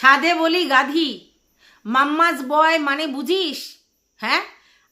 সাধে বলি গাধি। মাম্মাজ বয় মানে বুঝিস? হ্যাঁ?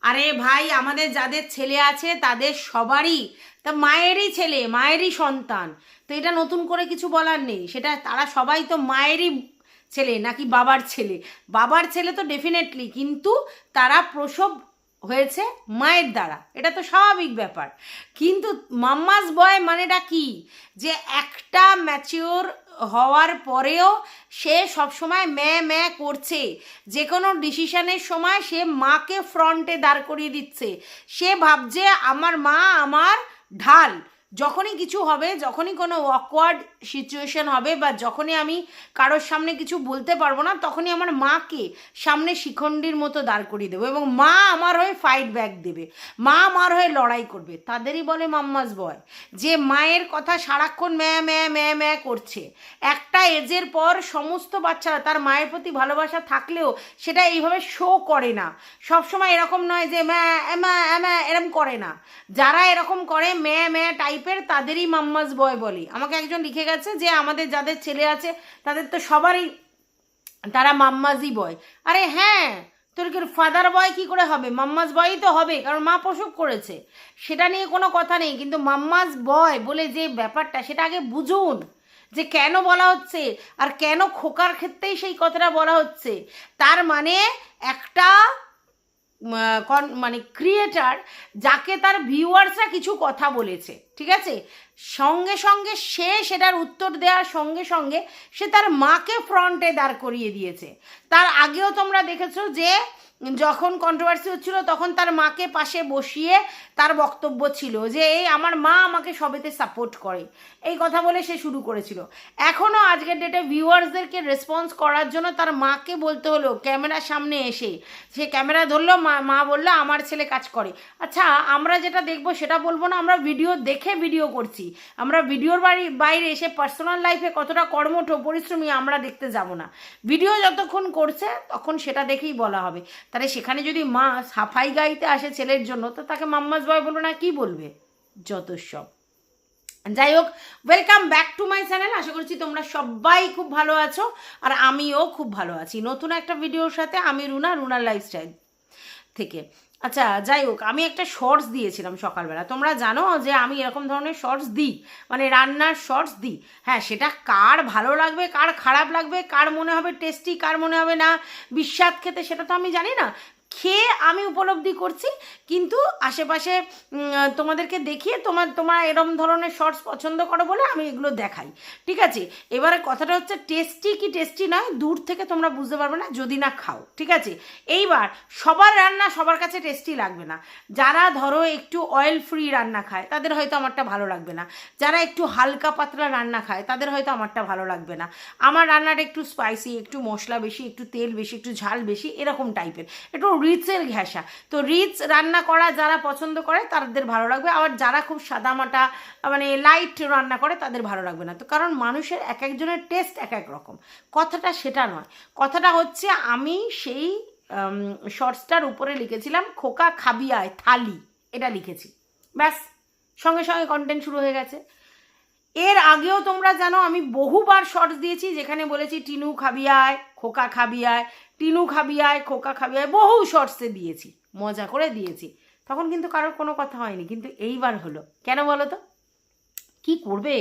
আরে ভাই, আমাদের যাদের ছেলে আছে, তাদের সবারই, তা মায়েরই ছেলে, মায়েরই সন্তান। তো এটা নতুন করে কিছু বলার নেই। সেটা তারা সবাই তো মায়েরই ছেলে, নাকি বাবার ছেলে। বাবার ছেলে তো ডেফিনেটলি কিন্তু তারা প্রসব হয়েছে মায়ের দ্বারা। এটা তো স্বাভাবিক ব্যাপার। কিন্তু মাম্মাস বয় মানেটা কি? যে একটা ম্যাচিওর হওয়ার পরেও সে সবসময় ম্যা ম্যা করছে। যে কোনো ডিসিশানের সময় সে মাকে ফ্রন্টে দাঁড় করিয়ে দিচ্ছে। সে ভাবছে, আমার মা আমার ঢাল। যখনই কিছু হবে, যখনই কোনো অকওয়ার্ড সিচুয়েশন হবে বা যখনই আমি কারোর সামনে কিছু বলতে পারব না, তখনই আমার মাকে সামনে শিখণ্ডীর মতো দাঁড় করিয়ে দেবো এবং মা আমার হয়ে ফাইট ব্যাক দেবে। মা আমার হয়ে লড়াই করবে। তাদেরই বলে মাম্মাস বয় যে মায়ের কথা সারাক্ষণ ম্যা ম্যা ম্যা ম্যা করছে। একটা এজের পর সমস্ত বাচ্চারা তার মায়ের প্রতি ভালোবাসা থাকলেও সেটা এইভাবে শো করে না। সবসময় এরকম নয় যে ম্যা এমা এমা এরম করে না। যারা এরকম করে ম্যা ম্যা টাইপের তাদেরই মাম্মাস বয় বলে। আমাকে একজন লিখে গেছে যে আমাদের যাদের ছেলে আছে, তাদের তো সবারই তারা মাম্মাজি বয়। আরে হ্যাঁ তোর কি ফাদার বয় কি করে হবে? মাম্মাজ বয়ই তো হবে, কারণ মা প্রসব করেছে। সেটা নিয়ে কোনো কথা নেই, কিন্তু মাম্মাজ বয় বলে যে ব্যাপারটা, সেটা আগে বুঝুন যে কেন বলা হচ্ছে আর কেন খোকার ক্ষেত্রেই সেই কথাটা বলা হচ্ছে। তার মানে একটা কন- মানে ক্রিয়েটার যাকে তার ভিউয়ার্সরা কিছু কথা বলেছে, ঠিক আছে? সঙ্গে সঙ্গে সে সেটার উত্তর দেওয়ার সঙ্গে সঙ্গে সে তার মাকে ফ্রন্টে দাঁড় করিয়ে দিয়েছে। তার আগেও তোমরা দেখেছ যে যখন কন্ট্রোভার্সি হচ্ছিল, তখন তার মাকে পাশে বসিয়ে তার বক্তব্য ছিল যে, এই আমার মা আমাকে সবেতে সাপোর্ট করে। এই কথা বলে সে শুরু করেছিল। এখনও আজকের ডেটে ভিউয়ার্সদেরকে রেসপন্স করার জন্য তার মাকে বলতে হলো, ক্যামেরার সামনে এসে। সে ক্যামেরা ধরলো, মা মা বলল, আমার ছেলে কাজ করে। আচ্ছা আমরা যেটা দেখব সেটা বলব না, আমরা ভিডিও দেখে ভিডিও করছি। আমরা ভিডিওর বাড়ি, বাইরে এসে পার্সোনাল লাইফে কতটা কর্মঠ, পরিশ্রমী আমরা দেখতে যাব না। ভিডিও যতক্ষণ করছে, তখন সেটা দেখেই বলা হবে। তাহলে সেখানে যদি মা সাফাই গাইতে আসে ছেলের জন্য, তো তাকে মাম্মাস বয় বলো না, কি বলবে? যত সব। যাই হোক welcome back to my channel আশা করছি তোমরা সবাই খুব ভালো আছো, আর আমিও খুব ভালো আছি। নতুন একটা ভিডিওর সাথে আমি রুনা, রুনার লাইফস্টাইল থেকে। আচ্ছা যাই হোক আমি একটা শর্টস দিয়েছিলাম সকালবেলা। তোমরা জানো যে আমি এরকম ধরনের শর্টস দিই মানে রান্নার শর্টস দিই। হ্যাঁ সেটা কার ভালো লাগবে, কার খারাপ লাগবে, কার মনে হবে টেস্টি কার মনে হবে না বিস্বাদ খেতে সেটা তো আমি জানি না। খেয়ে আমি উপলব্ধি করছি, কিন্তু আশেপাশে তোমাদেরকে দেখিয়ে তোমার, তোমরা এরম ধরনের শর্টস পছন্দ করো বলে আমি এগুলো দেখাই। ঠিক আছে? এবারে কথাটা হচ্ছে টেস্টি কি টেস্টি নয়, দূর থেকে তোমরা বুঝতে পারবে না, যদি না খাও। ঠিক আছে? এইবার, সবার রান্না সবার কাছে টেস্টি লাগবে না। যারা ধরো একটু অয়েল ফ্রি রান্না খায়, তাদের হয়তো আমারটা ভালো লাগবে না। যারা একটু হালকা পাতলা রান্না খায়, তাদের হয়তো আমারটা ভালো লাগবে না। আমার রান্নাটা একটু স্পাইসি একটু মশলা বেশি, একটু তেল বেশি, একটু ঝাল বেশি, এরকম টাইপের একটু রিচের ঘেঁষা তো রিচ রান্না করা যারা পছন্দ করে, তাদের ভালো লাগবে। আবার যারা খুব সাদামাটা মানে লাইট রান্না করে, তাদের ভালো লাগবে না। তো কারণ মানুষের এক একজনের টেস্ট এক এক রকম। কথাটা সেটা নয়। কথাটা হচ্ছে আমি সেই শর্টসটার উপরে লিখেছিলাম, খোকা খাবিয়ায় থালি। এটা লিখেছি। ব্যাস। সঙ্গে সঙ্গে কন্টেন্ট শুরু হয়ে গেছে। এর আগেও তোমরা জানো, আমি বহুবার শর্টস দিয়েছি, যেখানে বলেছি, টিনু খাবিয়ায় খোকা খাবিয়ায় টিনু খাবিয়ায় খোকা খাবিয়ায় বহু শর্টসে দিয়েছি, মজা করে দিয়েছি। তখন কিন্তু কারোর কোনো কথা হয়নি, কিন্তু এইবার হলো। কেন বলো তো? কি করবে?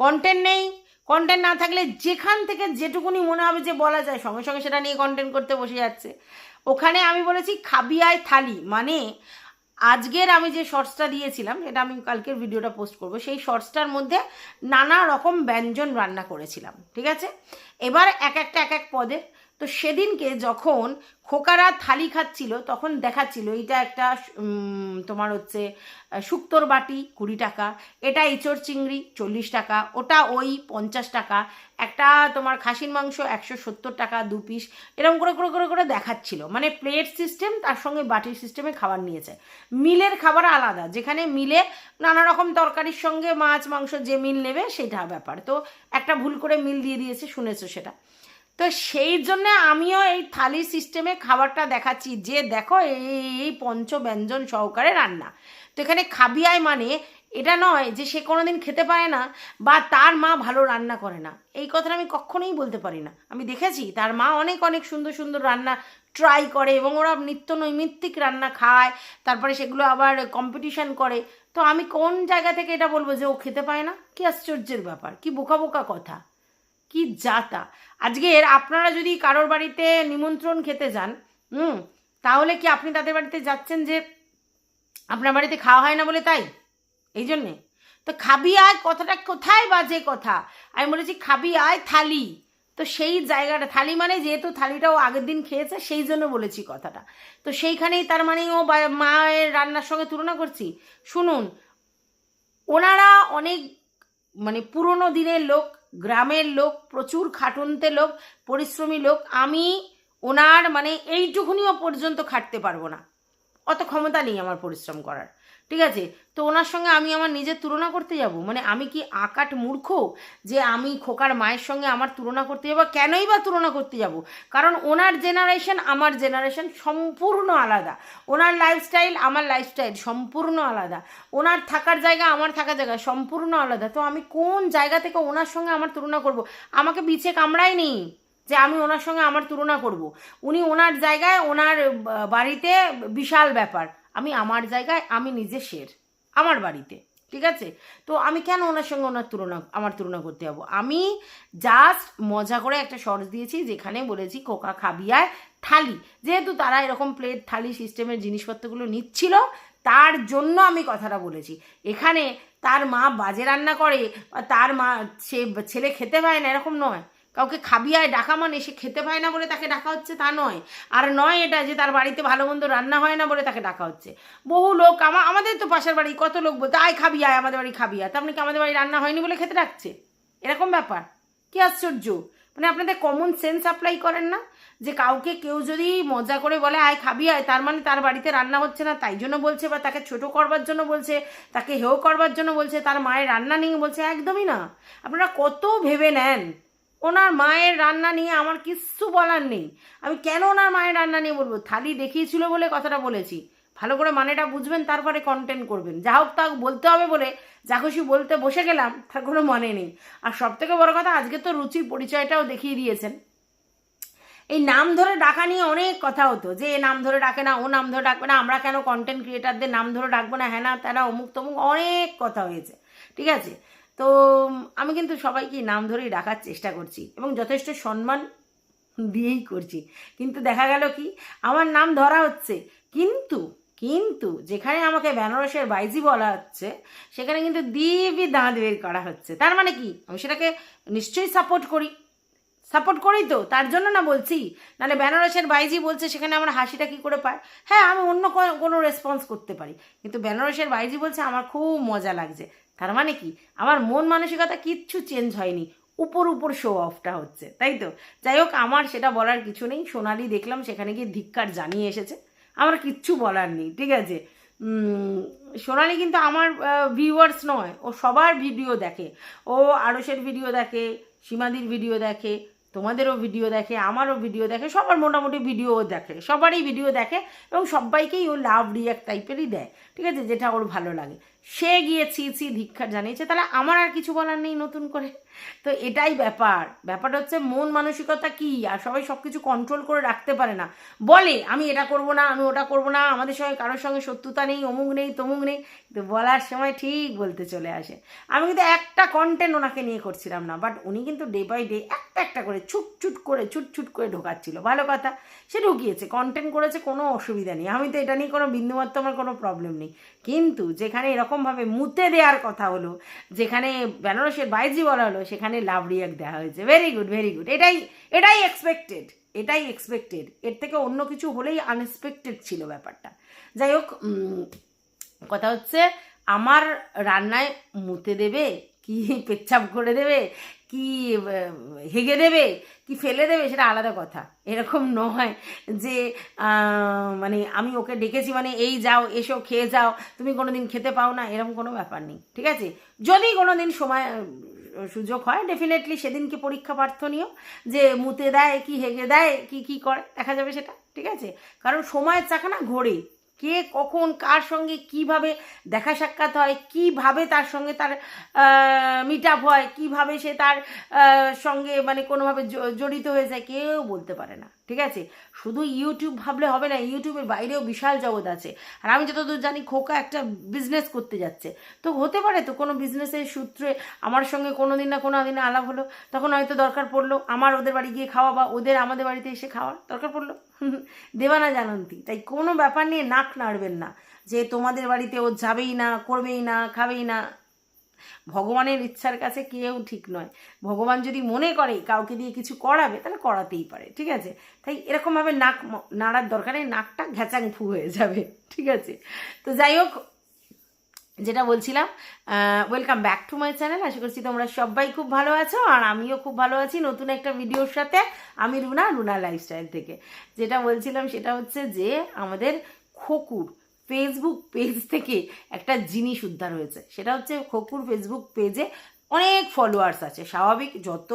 কন্টেন্ট নেই। কন্টেন্ট না থাকলে যেখান থেকে যেটুকুনি মনে হবে যে বলা যায়, সঙ্গে সঙ্গে সেটা নিয়ে কন্টেন্ট করতে বসে যাচ্ছে। ওখানে আমি বলেছি খাবিয়ায় থালি মানে আজকের আমি যে শর্টসটা দিয়েছিলাম, এটা আমি কালকের ভিডিওটা পোস্ট করব, সেই শর্টসটার মধ্যে নানা রকম ব্যঞ্জন রান্না করেছিলাম, ঠিক আছে? এবার এক একটা, এক এক পদের তো সেদিনকে যখন খোকারা থালি খাচ্ছিল, তখন দেখাচ্ছিল এটা একটা তোমার হচ্ছে শুক্তোর বাটি, কুড়ি টাকা, এটা এঁচড় চিংড়ি, চল্লিশ টাকা, ওটা ওই পঞ্চাশ টাকা, একটা তোমার খাসির মাংস একশো সত্তর টাকা দু পিস। এরকম করে করে করে করে দেখাচ্ছিল। মানে প্লেট সিস্টেম তার সঙ্গে বাটির সিস্টেমে খাবার নিয়েছে। মিলের খাবার আলাদা, যেখানে মিলে নানা রকম তরকারির সঙ্গে মাছ, মাংস যে মিল নেবে সেটা ব্যাপার। তো একটা ভুল করে মিল দিয়ে দিয়েছে, শুনেছো সেটা। তো সেই জন্য আমিও এই থালি সিস্টেমে খাবারটা দেখাচ্ছি। যে দেখো এই পঞ্চ ব্যঞ্জন সহকারে রান্না। তো এখানে খাবিয়ায় মানে এটা নয় যে সে কোনোদিন খেতে পায় না বা তার মা ভালো রান্না করে না। এই কথাটা আমি কখনোই বলতে পারি না। আমি দেখেছি তার মা অনেক অনেক সুন্দর সুন্দর রান্না ট্রাই করে এবং ওরা নিত্য নৈমিত্তিক রান্না খায়। তারপরে সেগুলো আবার কম্পিটিশন করে। তো আমি কোন জায়গা থেকে এটা বলব যে ও খেতে পায় না? কি আশ্চর্যের ব্যাপার, কি বোকা বোকা কথা। কি যাতা? আজকের আপনারা যদি কারোর বাড়িতে নিমন্ত্রণ খেতে যান, হুম, তাহলে কি আপনি তাদের বাড়িতে যাচ্ছেন যে আপনার বাড়িতে খাওয়া হয় না বলে তাই? এই জন্যে? তো খাবি আয়, কথাটা কোথায় বাজে কথা? আমি বলেছি খাবি আয়, থালি। তো সেই জায়গাটা, থালি মানে যেহেতু থালিটাও আগের দিন খেয়েছে, সেই জন্য বলেছি কথাটা। তো সেইখানেই তার মানে ও মায়ের রান্নার সঙ্গে তুলনা করছি। শুনুন, ওনারা অনেক মানে পুরনো দিনের লোক গ্রামের লোক, প্রচুর খাটনতে লোক, পরিশ্রমী লোক, আমি ওনার মানে এইটুকুনিও পর্যন্ত খাটতে পারব না। অত ক্ষমতা নেই আমার পরিশ্রম করার। ঠিক আছে? তো ওনার সঙ্গে আমি আমার নিজের তুলনা করতে যাব? মানে আমি কি আকাট মূর্খ যে আমি খোকার মায়ের সঙ্গে আমার তুলনা করতে যাব কেনই বা তুলনা করতে যাব? কারণ ওনার জেনারেশন আমার জেনারেশন সম্পূর্ণ আলাদা। ওনার লাইফস্টাইল আমার লাইফস্টাইল সম্পূর্ণ আলাদা। ওনার থাকার জায়গা, আমার থাকার জায়গা সম্পূর্ণ আলাদা। তো আমি কোন জায়গা থেকে ওনার সঙ্গে আমার তুলনা করব? আমাকে বিছে কামড়াই নেই যে আমি ওনার সঙ্গে আমার তুলনা করব। উনি ওনার জায়গায়, ওনার বাড়িতে বিশাল ব্যাপার। আমি আমার জায়গায়, আমি নিজে শের আমার বাড়িতে, ঠিক আছে? তো আমি কেন ওনার সঙ্গে ওনার তুলনা, আমার তুলনা করতে যাব? আমি জাস্ট মজা করে একটা শর্টস দিয়েছি, যেখানে বলেছি কোকা খাবিয়ায় থালি। যেহেতু তারা এরকম প্লেট থালি সিস্টেমের জিনিসপত্রগুলো নিচ্ছিল, তার জন্য আমি কথাটা বলেছি। এখানে তার মা বাজে রান্না করে তার মা, সে ছেলে খেতে পায় না, এরকম নয়। কাউকে খাবিয়ায় ডাকা মানে সে খেতে পায় না বলে তাকে ডাকা হচ্ছে, তা নয়। আর নয় এটা যে তার বাড়িতে ভালো মন্দ রান্না হয় না বলে তাকে ডাকা হচ্ছে। বহু লোক আমা- আমাদের তো পাশের বাড়ি, কত লোক বলতে, আয় খাবি, আয়, আমাদের বাড়ি খাবি, আয়। মানে কি আমাদের বাড়ি রান্না হয়নি বলে খেতে ডাকছে? এরকম ব্যাপার। কি আশ্চর্য। মানে আপনাদের কমন সেন্স অ্যাপ্লাই করেন না? যে কাউকে কেউ যদি মজা করে বলে, আয়, খাবি, আয়, তার মানে তার বাড়িতে রান্না হচ্ছে না, তাই জন্য বলছে, বা তাকে ছোট করবার জন্য বলছে, তাকে হেও করবার জন্য বলছে, তার মায়ের রান্না নিয়ে বলছে, একদমই না। আপনারা কত ভেবে নেন? ওনার মায়ের রান্না নিয়ে আমার কিচ্ছু বলার নেই। আমি কেন ওনার মায়ের রান্না নিয়ে বলব? থালি দেখিয়েছিল বলে কথাটা বলেছি। ভালো করে মানেটা বুঝবেন, তারপরে কন্টেন্ট করবেন। যা হোক তা বলতে হবে বলে যা খুশি বলতে বসে গেলাম, তার কোনো মনে নেই। আর সব থেকে বড় কথা, আজকে তো রুচির পরিচয়টাও দেখিয়ে দিয়েছেন। এই নাম ধরে ডাকা নিয়ে অনেক কথা হতো, যে এ নাম ধরে ডাকে না, ও নাম ধরে ডাকবে না, আমরা কেন কন্টেন্ট ক্রিয়েটারদের নাম ধরে ডাকবো না হ্যাঁ না তারা অমুক তমুক, অনেক কথা হয়েছে। ঠিক আছে? তো আমি কিন্তু সবাইকে নাম ধরেই ডাকার চেষ্টা করছি এবং যথেষ্ট সম্মান দিয়েই করছি। কিন্তু দেখা গেল কি, আমার নাম ধরা হচ্ছে। কিন্তু কিন্তু যেখানে আমাকে বেনারসের বাইজি বলা হচ্ছে, সেখানে কিন্তু দিবি দাঁত বের করা হচ্ছে। তার মানে কি? আমি সেটাকে নিশ্চয়ই সাপোর্ট করি। সাপোর্ট করি তো, তার জন্য না বলছি। নাহলে বেনারসের বাইজি বলছে, সেখানে আমার হাসিটা কি করে পায়? হ্যাঁ আমি অন্য কোনো রেসপন্স করতে পারি। কিন্তু বেনারসের বাইজি বলছে, আমার খুব মজা লাগছে। তার মানে কি? আমার মন মানসিকতা কিচ্ছু চেঞ্জ হয়নি। উপর উপর শো অফটা হচ্ছে, তাই তো? যাই হোক, আমার সেটা বলার কিছু নেই। সোনালি দেখলাম, সেখানে গিয়ে ধিক্কার জানিয়ে এসেছে। আমার কিচ্ছু বলার নেই, ঠিক আছে? সোনালি কিন্তু আমার ভিউয়ার্স নয়। ও সবার ভিডিও দেখে। ও আড়সের ভিডিও দেখে, সীমাদির ভিডিও দেখে তোমাদেরও ভিডিও দেখে, আমারও ভিডিও দেখে, সবার মোটামুটি ভিডিও দেখে, সবারই ভিডিও দেখে এবং সবাইকেই ও লাভ রিয়াক্ট টাইপেরই দেয়, ঠিক আছে? যেটা ওর ভালো লাগে। সে গিয়ে ছি ছি ধিক্ষার জানিয়েছে। তাহলে আমার আর কিছু বলার নেই নতুন করে? তো এটাই ব্যাপার। ব্যাপার হচ্ছে মন মানসিকতা কি? আর সবাই সব কিছু কন্ট্রোল করে রাখতে পারে না। বলে, আমি এটা করব না, আমি ওটা করব না, আমাদের সঙ্গে কারোর সঙ্গে শত্রুতা নেই, অমুক নেই, তমুক নেই। কিন্তু বলার সময় ঠিক বলতে চলে আসে। আমি কিন্তু একটা কন্টেন্ট ওনাকে নিয়ে করছিলাম না বাট উনি কিন্তু ডে বাই ডে একটা একটা করে ছুট ছুট করে, ছুট ছুট করে ঢোকাচ্ছিল। ভালো কথা, সে ঢুকিয়েছে কন্টেন্ট করেছে, কোনো অসুবিধা নেই। আমি তো এটা নিয়ে কোনো বিন্দুমাত্র আমার কোনো প্রবলেম নেই। কিন্তু যেখানে এরকমভাবে মুতে দেওয়ার কথা হলো, যেখানে বেনারসের বাইজি বলা হলো সেখানে লাভ রিয়াক্ট দেওয়া হয়েছে। ভেরি গুড ভেরি গুড এটাই এটাই এক্সপেক্টেড এটাই এক্সপেক্টেড এর থেকে অন্য কিছু হলেই আনএক্সপেক্টেড ছিল ব্যাপারটা। যাই হোক কথা হচ্ছে, আমার রান্নায় মুতে দেবে, কি পেচ্ছাপ করে দেবে, কি হেগে দেবে, কি ফেলে দেবে, সেটা আলাদা কথা। এরকম নয় যে মানে আমি ওকে ডেকেছি মানে এই যাও, এসো, খেয়ে যাও, তুমি কোনো দিন খেতে পাও না। এরকম কোনো ব্যাপার নেই, ঠিক আছে? যদি কোনো দিন সময় সুযোগ হয় ডেফিনেটলি সেদিনকে পরীক্ষা প্রার্থনীয় যে মুতে দেয়, কি হেগে দেয়, কি কি করে, দেখা যাবে সেটা, ঠিক আছে? কারণ সময়ের চাকা না ঘোরে কে কখন, কার সঙ্গে কীভাবে দেখা সাক্ষাৎ হয়, কীভাবে তার সঙ্গে তার মিট আপ হয়, কীভাবে সে তার সঙ্গে মানে কোনোভাবে জড়িত হয়ে যায় কেউ বলতে পারে না। ঠিক আছে? শুধু ইউটিউব ভাবলে হবে না ইউটিউবের বাইরেও বিশাল জগৎ আছে। আর আমি যতদূর জানি, খোকা একটা বিজনেস করতে যাচ্ছে। তো হতে পারে তো কোনো বিজনেসের সূত্রে আমার সঙ্গে কোনো দিন না কোনো দিন আলাপ হলো। তখন হয়তো দরকার পড়ল আমার ওদের বাড়ি গিয়ে খাওয়া বা ওদের আমাদের বাড়িতে এসে খাওয়ার দরকার পড়ল। দেবানা জানন্তি, তাই কোনো ব্যাপার নিয়ে নাক নাড়বেন না যে তোমাদের বাড়িতে ও যাবেই না, করবেই না, খাবেই না। ভগবানের ইচ্ছার কাছে কেউ ঠিক নয়। ভগবান যদি মনে করে কাউকে দিয়ে কিছু করাবে, তাহলে করাতেই পারে, ঠিক আছে? তাই এরকমভাবে নাক নাড়ার দরকার নাকটা ঘ্যাচাং ফু হয়ে যাবে, ঠিক আছে? তো যাই হোক, যেটা বলছিলাম welcome back to my channel আশা করছি তোমরা সবাই খুব ভালো আছো, আর আমিও খুব ভালো আছি নতুন একটা ভিডিওর সাথে, আমি রুনা রুনা লাইফস্টাইল থেকে। যেটা বলছিলাম সেটা হচ্ছে যে, আমাদের খকুর ফেসবুক পেজ থেকে একটা জিনিস উদ্ধার হয়েছে। সেটা হচ্ছে খকুর ফেসবুক পেজে অনেক ফলোয়ার্স আছে। স্বাভাবিক যত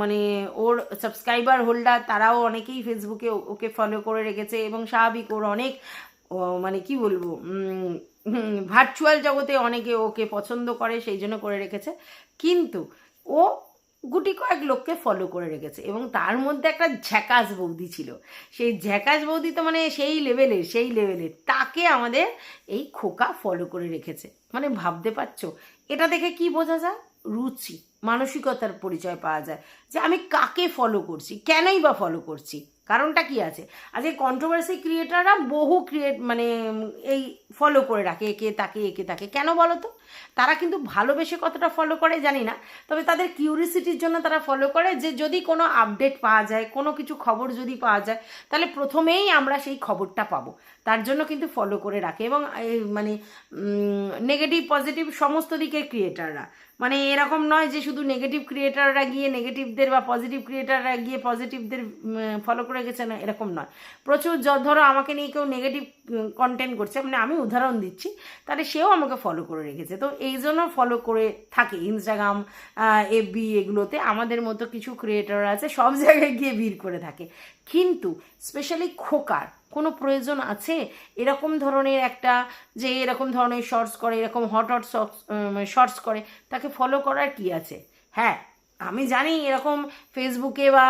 মানে ওর সাবস্ক্রাইবার হোল্ডার তারাও অনেকেই ফেসবুকে ওকে ফলো করে রেখেছে এবং স্বাভাবিক ওর অনেক মানে কি বলব ভার্চুয়াল জগতে অনেকে ওকে পছন্দ করে, সেই জন্য করে রেখেছে। কিন্তু ও গুটি কয়েক লোককে ফলো করে রেখেছে এবং তার মধ্যে একটা ঝ্যাকাস বৌদি ছিল। সেই ঝ্যাকাস বৌদি তো মানে সেই লেভেলের সেই লেভেলের তাকে আমাদের এই খোকা ফলো করে রেখেছে। মানে ভাবতে পারছ? এটা দেখে কি বোঝা যায়? রুচি, মানসিকতার পরিচয় পাওয়া যায়। যে আমি কাকে ফলো করছি? কেনই বা ফলো করছি? কারণটা কি আছে? আজকে কন্ট্রোভার্সি ক্রিয়েটাররা বহু ক্রিয়েট মানে এই ফলো করে রাখে, একে তাকে একে তাকে। কেন বলো তো? তারা কিন্তু ভালোবেসে কতটা ফলো করে জানি না, তবে তাদের কিউরিসিটির জন্য তারা ফলো করে যে যদি কোনো আপডেট পাওয়া যায়, কোনো কিছু খবর যদি পাওয়া যায়, তাহলে প্রথমেই আমরা সেই খবরটা পাবো। তার জন্য কিন্তু ফলো করে রাখে এবং মানে নেগেটিভ পজিটিভ সমস্ত দিকের ক্রিয়েটাররা মানে এরকম নয় যে শুধু নেগেটিভ ক্রিয়েটাররা গিয়ে নেগেটিভদের বা পজিটিভ ক্রিয়েটাররা গিয়ে পজিটিভদের ফলো করে গেছে না, এরকম নয়। প্রচুর য- ধরো আমাকে নিয়ে কেউ নেগেটিভ কন্টেন্ট করছে মানে আমি উদাহরণ দিচ্ছি, তাহলে সেও আমাকে ফলো করে রেখেছে। তো এই জন্য ফলো করে থাকে। ইনস্টাগ্রাম এফবি এগুলোতে। আমাদের মতো কিছু ক্রিয়েটার আছে, সব জায়গায় গিয়ে ভিড় করে থাকে। কিন্তু স্পেশালি খোকার কোনো প্রয়োজন আছে? এরকম ধরনের একটা যে এরকম ধরনের শর্টস করে, এরকম হট হট শর্টস করে, তাকে ফলো করার কি আছে? হ্যাঁ আমি জানি এরকম ফেসবুকে বা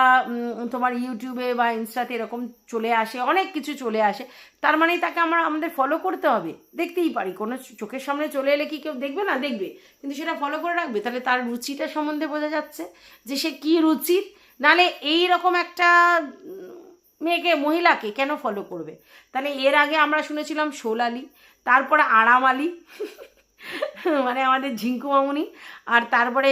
তোমার ইউটিউবে বা ইনস্টাতে এরকম চলে আসে, অনেক কিছু চলে আসে। তার মানেই তাকে আমরা, আমাদের ফলো করতে হবে। দেখতেই পারি, কোনো চোখের সামনে চলে এলে কি কেউ দেখবে? না, দেখবে। কিন্তু সেটা ফলো করে রাখবে, তাহলে তার রুচিটা সম্বন্ধে বোঝা যাচ্ছে যে সে কী রুচির নালে এই রকম একটা মেয়েকে, মহিলাকে কেন ফলো করবে? তাহলে এর আগে আমরা শুনেছিলাম সোলালি তারপরে আরাম আলী মানে আমাদের ঝিঙ্কু মামুনি, আর তারপরে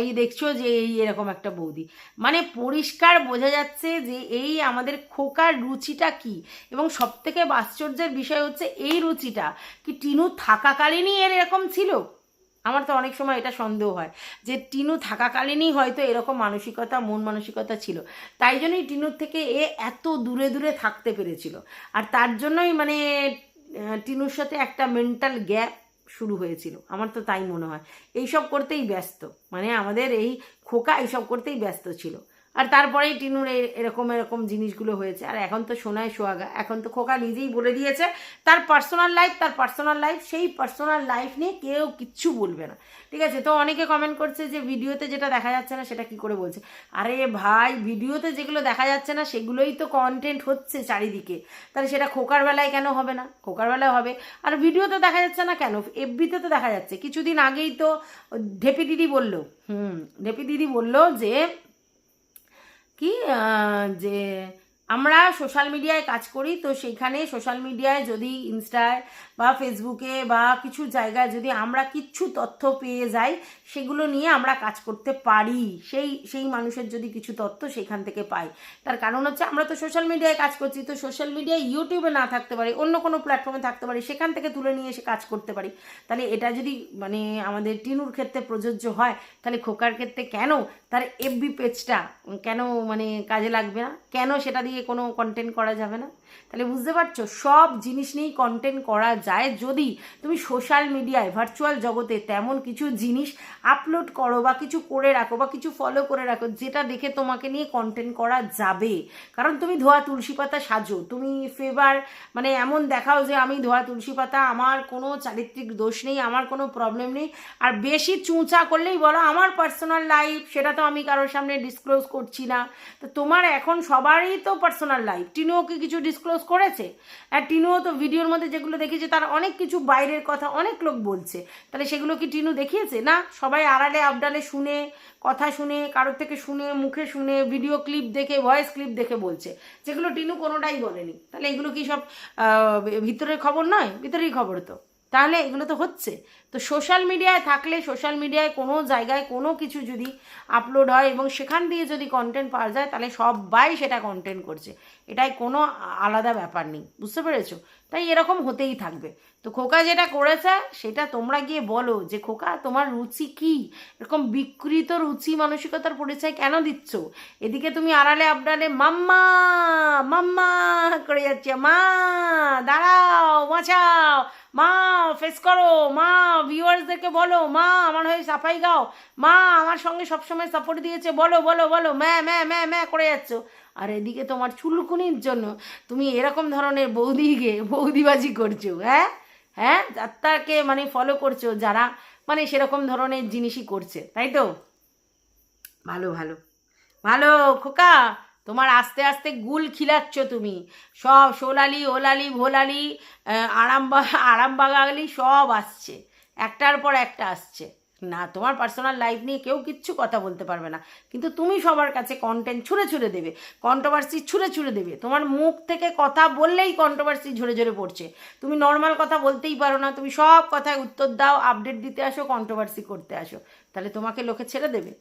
এই দেখছ যে এই এরকম একটা বৌদি। মানে পরিষ্কার বোঝা যাচ্ছে যে এই আমাদের খোকার রুচিটা কি এবং সব থেকে আশ্চর্যের বিষয় হচ্ছে এই রুচিটা কি টিনু থাকাকালীনই এর এরকম ছিল? আমার তো অনেক সময় এটা সন্দেহ হয় যে টিনু থাকাকালীনই হয়তো এরকম মানসিকতা, মন মানসিকতা ছিল। তাই জন্যই টিনুর থেকে এ এত দূরে দূরে থাকতে পেরেছিল। আর তার জন্যই মানে টিনুর সাথে একটা মেন্টাল গ্যাপ শুরু হয়েছিল। আমার তো তাই মনে হয়। এইসব করতেই ব্যস্ত। মানে আমাদের এই খোকা এইসব করতেই ব্যস্ত ছিল। আর তারপরেই টিনুর এরকম এরকম জিনিসগুলো হয়েছে। আর এখন তো সোনায় সোহাগা এখন তো খোকা নিজেই বলে দিয়েছে, তার পার্সোনাল লাইফ তার পার্সোনাল লাইফ সেই পার্সোনাল লাইফ নিয়ে কেউ কিচ্ছু বলবে না। ঠিক আছে? তো অনেকে কমেন্ট করছে যে, ভিডিওতে যেটা দেখা যাচ্ছে না, সেটা কি করে বলছে? আরে ভাই, ভিডিওতে যেগুলো দেখা যাচ্ছে না, সেগুলোই তো কন্টেন্ট হচ্ছে চারিদিকে। তাহলে সেটা খোকার বেলায় কেন হবে না? খোকার বেলায় হবে। আর ভিডিওতে দেখা যাচ্ছে না কেন? এফবিতে তো দেখা যাচ্ছে। কিছুদিন আগেই তো ঢেপি দিদি বলল, হুম, ঢেপি দিদি বলল যে কি আহ, যে আমরা সোশ্যাল মিডিয়ায় কাজ করি, তো সেইখানে সোশ্যাল মিডিয়ায় যদি ইনস্টায় বা ফেসবুকে বা কিছু জায়গায় যদি আমরা কিছু তথ্য পেয়ে যাই, সেগুলো নিয়ে আমরা কাজ করতে পারি। সেই সেই মানুষের যদি কিছু তথ্য সেখান থেকে পাই। তার কারণ হচ্ছে আমরা তো সোশ্যাল মিডিয়ায় কাজ করছি, তো সোশ্যাল মিডিয়ায় ইউটিউবে না থাকতে পারি, অন্য কোনো প্ল্যাটফর্মে থাকতে পারি, সেখান থেকে তুলে নিয়ে এসে কাজ করতে পারি। তাহলে এটা যদি মানে আমাদের টিনুর ক্ষেত্রে প্রযোজ্য হয়, তাহলে খোকার ক্ষেত্রে কেন? তার এফবি পেজটা কেন মানে কাজে লাগবে না? কেন সেটা দিয়ে কোনো কন্টেন্ট করা যাবে না? তাহলে বুঝতে পারছ? সব জিনিস নিয়েই কন্টেন্ট করা যায়। যদি তুমি সোশ্যাল মিডিয়ায় ভার্চুয়াল জগতে তেমন কিছু জিনিস আপলোড করো বা কিছু করে রাখো বা কিছু ফলো করে রাখো, যেটা দেখে তোমাকে নিয়ে কন্টেন্ট করা যাবে। কারণ তুমি ধোয়া তুলসী পাতা সাজো। তুমি ফেভার মানে এমন দেখাও যে আমি ধোয়া তুলসী পাতা, আমার কোনো চারিত্রিক দোষ নেই, আমার কোনো প্রবলেম নেই। আর বেশি চুঁচা করলেই বলো, আমার পার্সোনাল লাইফ সেটা তো আমি কারোর সামনে ডিসক্লোজ করছি না। তো তোমার এখন সবারই তো পার্সোনাল লাইফ টিনুও কি কিছু ডিসক্লোজ করেছে। আর টিনুও তো ভিডিওর মধ্যে যেগুলো দেখেছে, তার অনেক কিছু বাইরের কথা অনেক লোক বলছে। তাহলে সেগুলো কি টিনু দেখিয়েছে? না? সবাই আড়ালে, আবডালে শুনে, কথা শুনে, কারোর থেকে শুনে, মুখে শুনে ভিডিও ক্লিপ দেখে ভয়েস ক্লিপ দেখে বলছে। যেগুলো টিনু কোনোটাই বলেনি। তাহলে এগুলো কি সব ভিতরের খবর নয়? ভিতরেই খবর তো। তাহলে এগুলো তো হচ্ছে। তো সোশ্যাল মিডিয়ায় থাকলে সোশ্যাল মিডিয়ায় কোনো জায়গায় কোনো কিছু যদি আপলোড হয় এবং সেখান দিয়ে যদি কন্টেন্ট পাওয়া যায়, তাহলে সবাই সেটা কন্টেন্ট করছে। এটাই কোনো আলাদা ব্যাপার নেই। বুঝতে পেরেছ? তাই এরকম হতেই থাকবে। তো খোকা যেটা করেছে, সেটা তোমরা গিয়ে বলো যে, খোকা, তোমার রুচি কি? এরকম বিকৃত রুচি মানসিকতার পরিচয় কেন দিচ্ছ? এদিকে তুমি আড়ালে আবডালে, মাম্মা মাম্মা করে যাচ্ছে, মা, দাঁড়াও, বাঁচাও, মা ফেস করো, মা ভিউয়ার্সদেরকে বলো, মা, আমার হয়ে সাফাই গাও, মা, আমার সঙ্গে সবসময় সাপোর্ট দিয়েছে, বলো বলো বলো, ম্যা ম্যা ম্যা ম্যা করে যাচ্ছ। আর এদিকে তোমার চুলকুনির জন্য তুমি এরকম ধরনের বৌদিকে বৌদিবাজি করছ হ্যাঁ? হ্যাঁ? যাত্রাকে মানে ফলো করছ যারা মানে সেরকম ধরনের জিনিসই করছে তাই তো? ভালো ভালো। ভালো খোকা! তোমার আস্তে আস্তে গুল খিলাচ্ছ তুমি। সব সোলালি ওলালি ভোলালি আহ, আরামবাগ আরামবাগালি সব আসছে। একটার পর একটা আসছে। না, তোমার পার্সোনাল লাইফ নিয়ে কেউ কিচ্ছু কথা বলতে পারবে না। কিন্তু তুমি সবার কাছে কন্টেন্ট ছুঁড়ে ছুঁড়ে দেবে কন্ট্রোভার্সি ছুঁড়ে ছুঁড়ে দেবে। তোমার মুখ থেকে কথা বললেই কন্ট্রোভার্সি ঝরে ঝরে পড়ছে। তুমি নর্মাল কথা বলতেই পারো না, তুমি সব কথায় উত্তর দাও আপডেট দিতে আসো কন্ট্রোভার্সি করতে আসো। তাহলে তোমাকে লোকে ছেড়ে দেবে।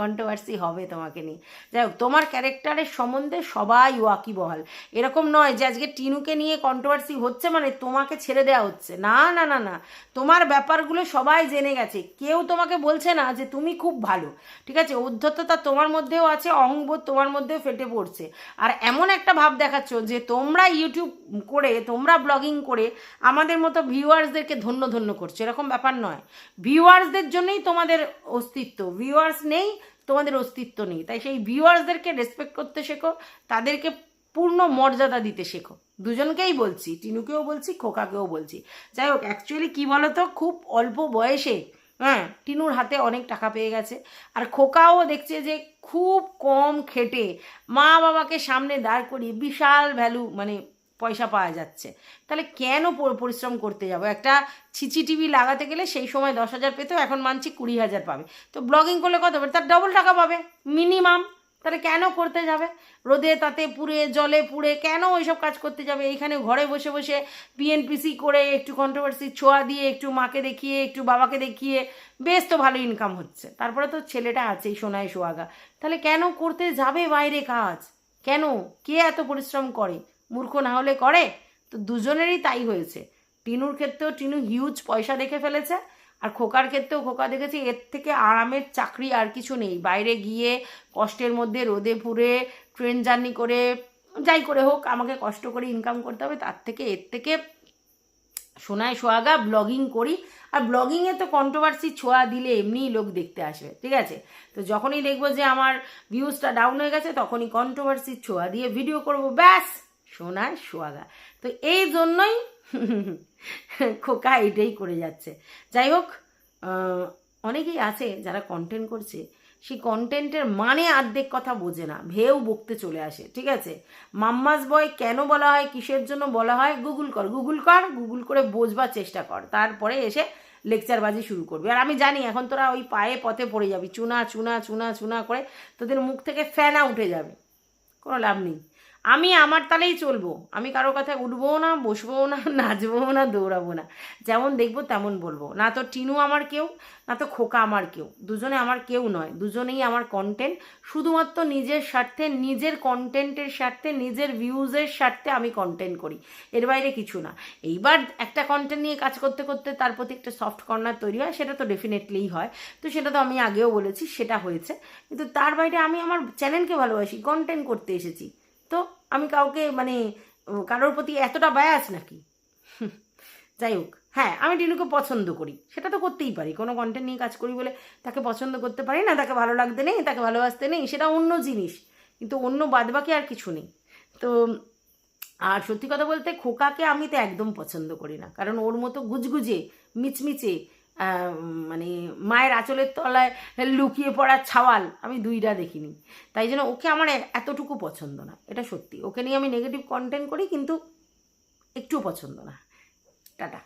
কন্ট্রোভার্সি হবে তোমাকে নিয়ে। যাই হোক, তোমার ক্যারেক্টারের সম্বন্ধে সবাই ওয়াকিবহাল এরকম নয় যে আজকে টিনুকে নিয়ে কন্ট্রোভার্সি হচ্ছে মানে তোমাকে ছেড়ে দেওয়া হচ্ছে। না না না না। তোমার ব্যাপারগুলো সবাই জেনে গেছে। কেউ তোমাকে বলছে না যে তুমি খুব ভালো, ঠিক আছে? উদ্ধততা তোমার মধ্যেও আছে অহংবোধ তোমার মধ্যেও ফেটে পড়ছে। আর এমন একটা ভাব দেখাচ্ছ যে তোমরা ইউটিউব করে, তোমরা ব্লগিং করে আমাদের মতো ভিউয়ার্সদেরকে ধন্য ধন্য করছ। এরকম ব্যাপার নয়। ভিউয়ার্সদের জন্যই তোমাদের অস্তিত্ব। ভিউয়ার্স নেই, তোমাদের অস্তিত্ব নেই। তাই সেই ভিউয়ার্সদেরকে রেসপেক্ট করতে শেখো, তাদেরকে পূর্ণ মর্যাদা দিতে শেখো। দুজনকেই বলছি, টিনুকেও বলছি, খোকাকেও বলছি। যাই হোক অ্যাকচুয়ালি কী বলো তো খুব অল্প বয়সে হ্যাঁ টিনুর হাতে অনেক টাকা পেয়ে গেছে। আর খোকাও দেখছে যে খুব কম খেটে মা বাবাকে সামনে দাঁড় করিয়ে বিশাল ভ্যালু মানে পয়সা পাওয়া যাচ্ছে। তাহলে কেন পরিশ্রম করতে যাব? একটা ছিচি টিভি লাগাতে গেলে সেই সময় দশ হাজার পেতেও এখন মানছি কুড়ি হাজার পাবে। তো ব্লগিং করলে কত পাবে? তার ডবল টাকা পাবে মিনিমাম তাহলে কেন করতে যাবে? রোদে তাতে পুড়ে, জলে পুড়ে কেন ওইসব কাজ করতে যাবে? এইখানে ঘরে বসে বসে পিএনপিসি করে একটু কন্ট্রোভার্সি ছোঁয়া দিয়ে একটু মাকে দেখিয়ে, একটু বাবাকে দেখিয়ে, বেশ তো ভালো ইনকাম হচ্ছে। তারপরে তো ছেলেটা আছেই, সোনায় সোহাগা। তাহলে কেন করতে যাবে বাইরে কাজ? কেন? কে এত পরিশ্রম করে? মূর্খ না হলে করে? তো দুজনেরই তাই হয়েছে। টিনুর ক্ষেত্রেও টিনু হিউজ পয়সা দেখে ফেলেছে, আর খোকার ক্ষেত্রেও খোকা দেখেছি এর থেকে আরামের চাকরি আর কিছু নেই। বাইরে গিয়ে কষ্টের মধ্যে রোদে পুড়ে ট্রেন জার্নি করে, যাই করে হোক, আমাকে কষ্ট করে ইনকাম করতে হবে, তার থেকে এর থেকে সোনায় সোহাগা ব্লগিং করি। আর ব্লগিংয়ে তো কন্ট্রোভার্সি ছোঁয়া দিলে এমনিই লোক দেখতে আসবে, ঠিক আছে? তো যখনই দেখব যে আমার ভিউজটা ডাউন হয়ে গেছে, তখনই কন্ট্রোভার্সি ছোঁয়া দিয়ে ভিডিও করব, ব্যাস! সোনায় সোহাগা তো এই জন্যই খোকা এটাই করে যাচ্ছে। যাই হোক অনেকেই আছে যারা কন্টেন্ট করছে, সেই কন্টেন্টের মানে অর্ধেক কথা বোঝে না ভেউ বকতে চলে আসে, ঠিক আছে? মাম্মাস বয় কেন বলা হয়, কিসের জন্য বলা হয় গুগল কর গুগল কর গুগল করে বোঝবার চেষ্টা কর, তারপরে এসে লেকচারবাজি শুরু করবি। আর আমি জানি, এখন তোরা ওই পায়ে পথে পড়ে যাবি, চুনা চুনা চুনা চুনা করে তোদের মুখ থেকে ফেনা উঠে যাবে, কোনো লাভ নেই। আমি আমার তালেই চলবো। আমি কারও কথায় উঠবও না বসবও না নাচবও না, দৌড়াবো না। যেমন দেখব তেমন বলব। না তো টিনু আমার কেউ, না তো খোকা আমার কেউ। দুজনে আমার কেউ নয়। দুজনেই আমার কন্টেন্ট শুধুমাত্র নিজের স্বার্থে, নিজের কন্টেন্টের স্বার্থে, নিজের ভিউজের স্বার্থে আমি কন্টেন্ট করি। এর বাইরে কিছু না। এইবার একটা কন্টেন্ট নিয়ে কাজ করতে করতে তার প্রতি একটা সফট কর্নার তৈরি হয়, সেটা তো ডেফিনেটলিই হয়। তো সেটা তো আমি আগেও বলেছি, সেটা হয়েছে। কিন্তু তার বাইরে আমি আমার চ্যানেলকে ভালোবাসি কন্টেন্ট করতে এসেছি। তো আমি কাউকে মানে কারোর প্রতি এতটা বায়াস নাকি? যাই হোক হ্যাঁ আমি টিনুকে পছন্দ করি। সেটা তো করতেই পারি, কোনো কন্টেন্ট নিয়ে কাজ করি বলে তাকে পছন্দ করতে পারি না, তাকে ভালো লাগতে নেই, তাকে ভালোবাসতে নেই, সেটা অন্য জিনিস। কিন্তু অন্য বাদবাকি আর কিছু নেই। তো, আর সত্যি কথা বলতে খোকাকে আমি তো একদম পছন্দ করি না। কারণ ওর মতো গুজগুজে, মিচমিচে মানে মায়ের আঁচলের তলায় লুকিয়ে পড়ার ছাওয়াল আমি দুইটা দেখিনি। তাই জন্য ওকে আমার এতটুকু পছন্দ না, এটা সত্যি। ওকে নিয়ে আমি নেগেটিভ কন্টেন্ট করি, কিন্তু একটু পছন্দ না। টাটা।